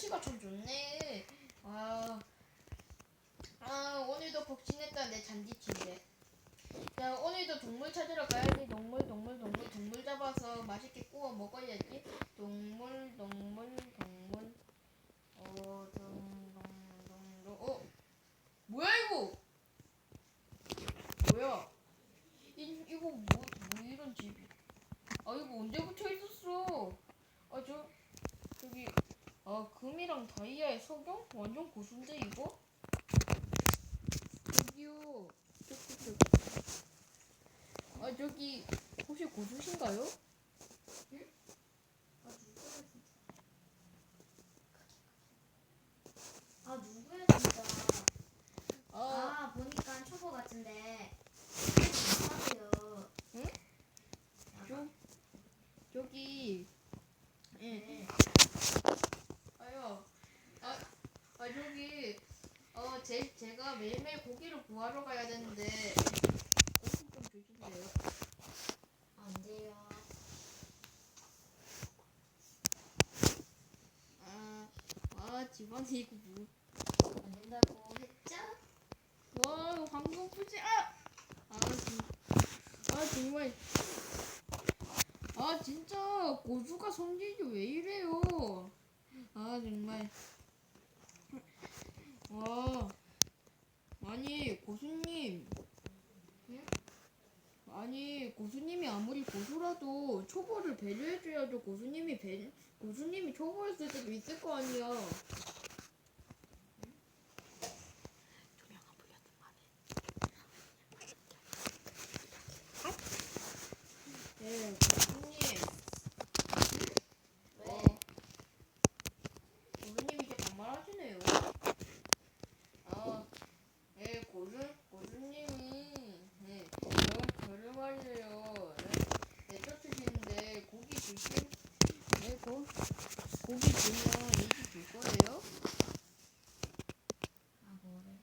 날씨가 좀 좋네. 아, 아 오늘도 복진했다 내 잔디친데. 자 오늘도 동물 찾으러 가야지. 동물 동물 동물 동물 잡아서 맛있게 구워 먹어야지. 동물 동물 동물. 어 동동 동동. 어 뭐야 이거? 뭐야? 이 이거 뭐, 뭐 이런 집이? 아 이거 언제부터 있었어? 아 저 저기 아 석영 완전 고수인데 이거? 저기요 저기 저기 아 저기 혹시 고수신가요? 아 누구야 진짜 아 아 보니까 초보 같은데 안녕하세요 저, 저기 예 네. 아요 아, 아 저기 어 제, 제가 매일매일 고기를 구하러 가야 되는데 고기 좀 주실래요? 안 돼요 아, 아 집안에 이거 뭐 안 된다고 했죠? 와, 방금 풀지 아! 아, 진, 아 정말 아 진짜 고수가 성질이 왜 이래요? 아 정말 와 아니 고수님. 응? 아니 고수님이 아무리 고수라도 초보를 배려해줘야죠. 고수님이 배 고수님이 초보였을 때도 있을 거 아니야. 네 고수님 왜? 어. 고수님 이제 반말하시네요. 아, 예, 고수, 고수님이, 네, 저, 저를 말이에요. 네, 내쫓으시는데, 고기 주실, 네, 고, 고기 주면 이집 줄 거예요? 아 뭐래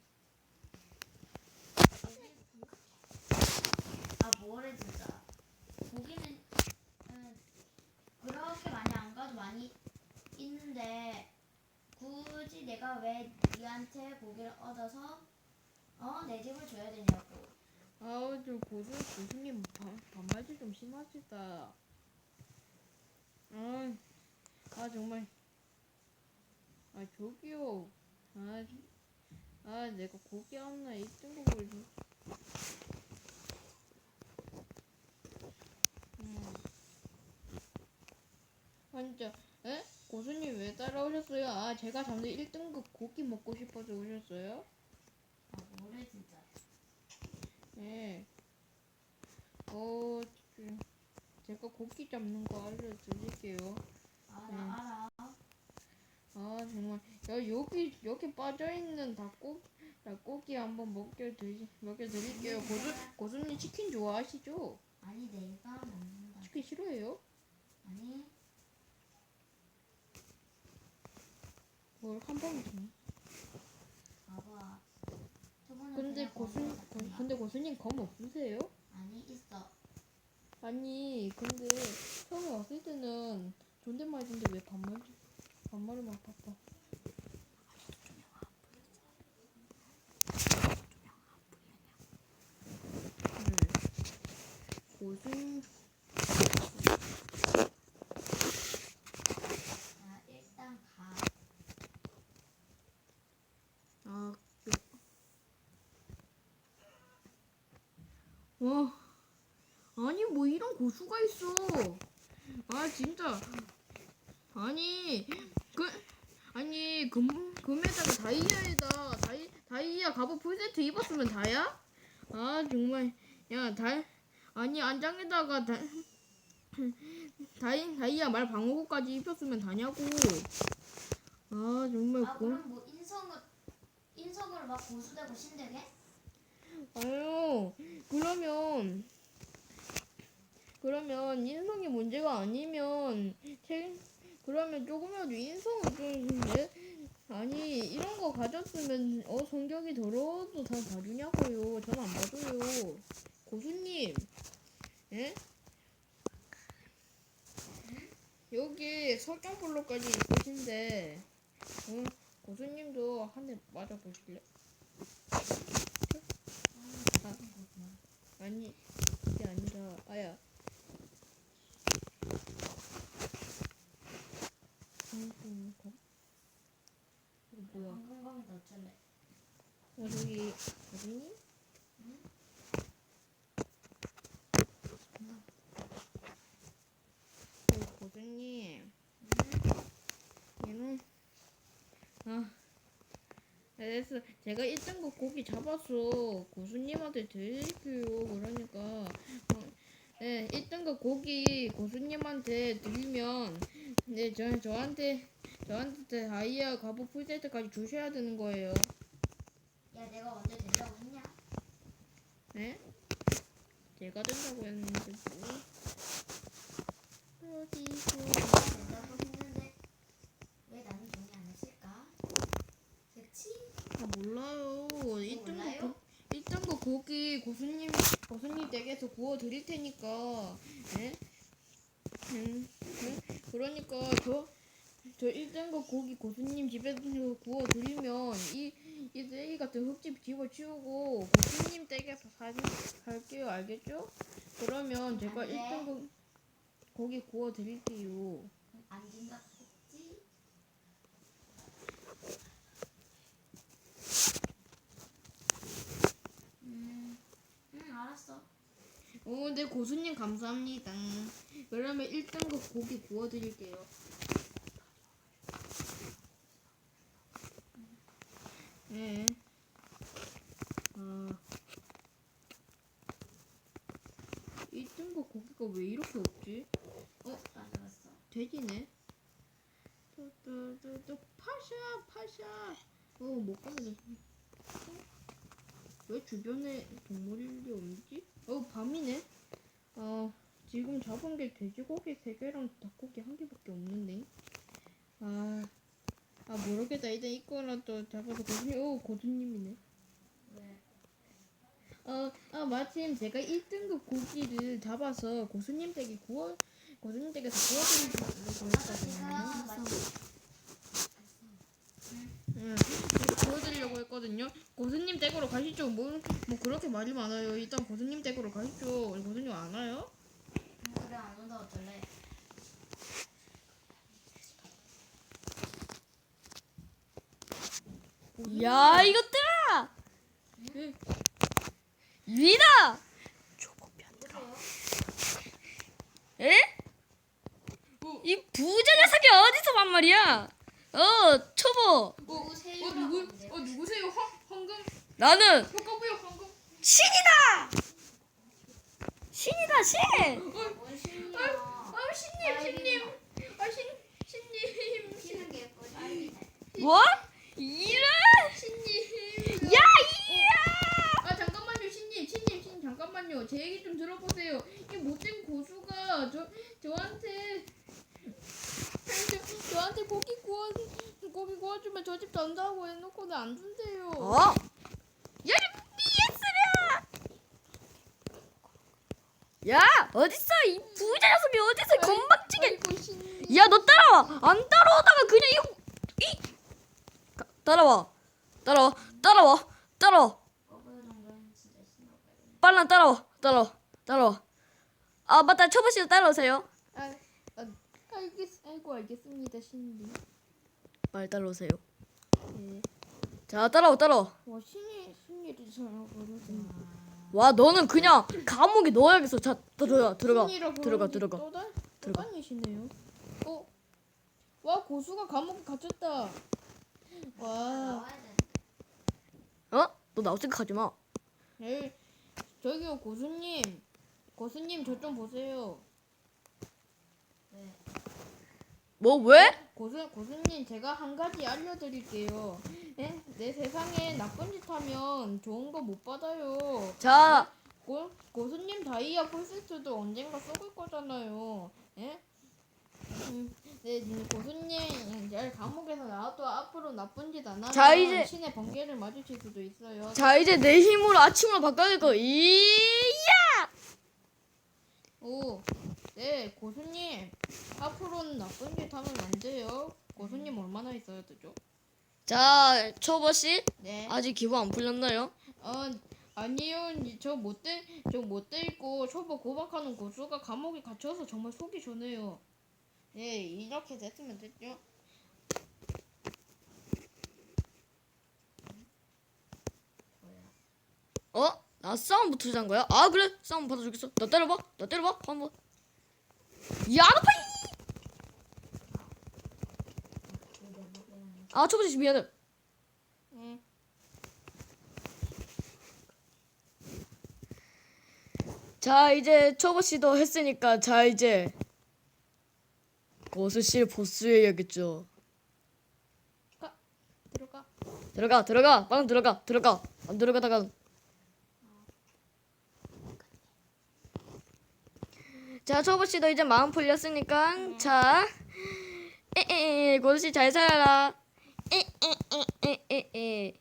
아 뭐래 진짜 고기는 음, 그렇게 많이 안 가도 많이 있는데 굳이 내가 왜 니한테 고기를 얻어서 어 내 집을 줘야 되냐고 아우, 저 고수, 고수님 반, 반말이 좀 심하시다. 아, 아, 정말. 아, 저기요. 아, 아, 내가 고기 하나 1등급을 좀. 음. 아, 진짜, 에? 고수님 왜 따라오셨어요? 아, 제가 잠시 1등급 고기 먹고 싶어서 오셨어요? 아 뭐래 진짜 네. 어, 좀 제가 고기 잡는 거 알려드릴게요. 알아 음. 알아 아, 정말. 야, 여기, 여기 빠져있는 닭고, 닭고기 한번 먹여드리, 먹여드릴게요. 고수, 고수님 치킨 좋아하시죠? 아니 내가 먹는다 치킨 싫어해요? 아니 뭘한 더. 봐봐 저번에 근데 그냥 고수, 갔잖아. 근데 고수님 검 없으세요? 아니 있어 아니, 근데 처음에 왔을 때는 존댓말 했는데 왜 반말, 바빠. 네. 고수, 자 일단 가 아, 그... 와, 아니 뭐 이런 고수가 있어. 아 진짜. 아니 그 아니 금 금에다가 다이아에다 다이 다이아 갑옷 풀세트 입었으면 다야? 아 정말 야 다 아니 안장에다가 다 다이 다이아 말 방어구까지 입혔으면 다냐고. 아 정말 아 고. 그럼 뭐 인성을 인성을 막 고수되고 신되게? 아유, 그러면 그러면 인성이 문제가 아니면 책 그러면 조금이라도 인성을 좀 내- 아니 이런 거 가졌으면 어 성격이 더러워도 다 봐주냐고요. 전안 봐줘요. 고수님, 예? 여기 블록까지 있으신데 응, 고수님도 한 대 맞아보실래? 아, 아니, 그게 아니라, 아야. 음, 거? 이거 뭐야? 방금광에서 어쩔래? 고수님? 저기 고수님. 얘는? 아 그래서 제가 1등급 고기 잡아서 고수님한테 드릴게요. 그러니까. 어, 네 1등급 고기 고수님한테 드리면 네 저, 저한테 저한테 다이아 갑옷 풀세트까지 주셔야 되는 거예요 야 내가 언제 된다고 했냐? 네? 제가 된다고 했는데 뭐 내가 된다고 했는데 왜 나는 동의 안 했을까? 그치? 아 몰라요. 일등급 몰라요? 고, 일등급 고기 고수님 고수님 댁에서 구워 드릴 테니까. 예? 음, 음, 그러니까 저 저 1등급 고기 고수님 집에서 구워 드리면 이 이 쓰레기 같은 흙집 집어치우고 고수님 댁에서 살 살게요. 알겠죠? 그러면 제가 안 돼. 1등급 고기 구워 드릴게요. 안 된다고 했지? 음, 응 알았어. 어, 네, 고수님 감사합니다. 그러면 1등급 고기 구워 드릴게요. 1등급 고기가 왜 이렇게 없지? 어? 가져왔어. 돼지네. 또또또또 파샤 파샤. 어, 못 가면 왜 주변에 동물이 없지? 어, 밤이네. 어, 지금 잡은 게 돼지고기 3개랑 닭고기 한 개밖에 없는데. 아, 아 모르겠다. 일단 이거라도 잡아서 고수님, 어, 고수님이네. 왜? 어, 아 마침 제가 1등급 고기를 잡아서 고수님 댁에 구워, 고수님 댁에서 했거든요. 제가 응, 구워드리려고 했거든요. 고수님 댁으로 가시죠. 뭐, 뭐 그렇게 말이 많아요. 일단 고수님 댁으로 가시죠. 고수님 안 와요? 음, 그래 안 온다 어쩔래? 야 이것들아 응. 위다 누구세요? 에? 이 부자 녀석이 어디서 만 말이야 어 초보 누구세요? 어 누구? 어 누구세요? 황 황금? 나는 효과부여 황금? 신이다 신이다 신뭔 신이야? 아 신님 신님 아신 신님 피는 게 예쁘지? 뭐? 이래 신님 야 이야 아 잠깐만요 신님 신님 신님 잠깐만요 제 얘기 좀 들어보세요 이 못된 고수가 저 저한테 저, 저한테 고기 구워 고기 구워주면 저 집 전다고 해놓고는 안 준대요 어? 야! 어딨어? 이 부자 녀석이 어디서 건방지게 아이고 신님 야너 따라와! 안 따라오다가 그냥 이거 이! 가- 따라와. 따라와. 따라와. 따라와. 빨라 따라와. 따라와. 따라와. 아 맞다. 초보 씨도 따라오세요. 아, 아 알겠 아이고 알겠습니다 신님 빨리 따라오세요. 네. 자 따라와 따라와 와 신이 신이를 잘하거든 와 너는 그냥 감옥에 넣어야겠어 자 들어가 들어가 들어가 들어가 들어가. 다니시네요 어? 와 고수가 감옥에 갇혔다 와. 어? 너 나올 생각하지 마 에이, 저기요 고수님 고수님 저 좀 보세요 왜? 뭐 왜? 고수 고수님 제가 한 가지 알려드릴게요 예? 내 세상에 나쁜 짓 하면 좋은 거 못 받아요 자 고, 고수님 다이아 풀세트도 언젠가 썩을 거잖아요. 예? 음, 네, 음, 고수님 잘 감옥에서 나와도 앞으로 나쁜 짓 안 하면 자, 이제- 신의 번개를 맞으실 수도 있어요. 자 이제 내 힘으로 아침으로 바꿔야 거 이야 오, 네, 고수님 앞으로는 나쁜 짓 하면 안 돼요. 고수님 얼마나 있어야 되죠? 자 초보 씨 네. 아직 기분 안 풀렸나요? 어 아니요 저못저못 읽고 초보 고박하는 고수가 감옥에 갇혀서 정말 속이 좋네요. 네 이렇게 됐으면 됐죠. 어? 나 싸움 붙으자 한 거야? 아 그래 싸움 받아주겠어 나 때려봐 나 때려봐 한번 야너파이 아 초보 씨 미안해. 응. 자 이제 초보 씨도 했으니까 자 이제 고수 씨 보스해야겠죠. 가 들어가. 들어가 들어가. 빨리 들어가 들어가. 안 들어가다가. 자 초보 씨도 이제 마음 풀렸으니까 자 에에에 고수 씨 잘 살아라 에에에에에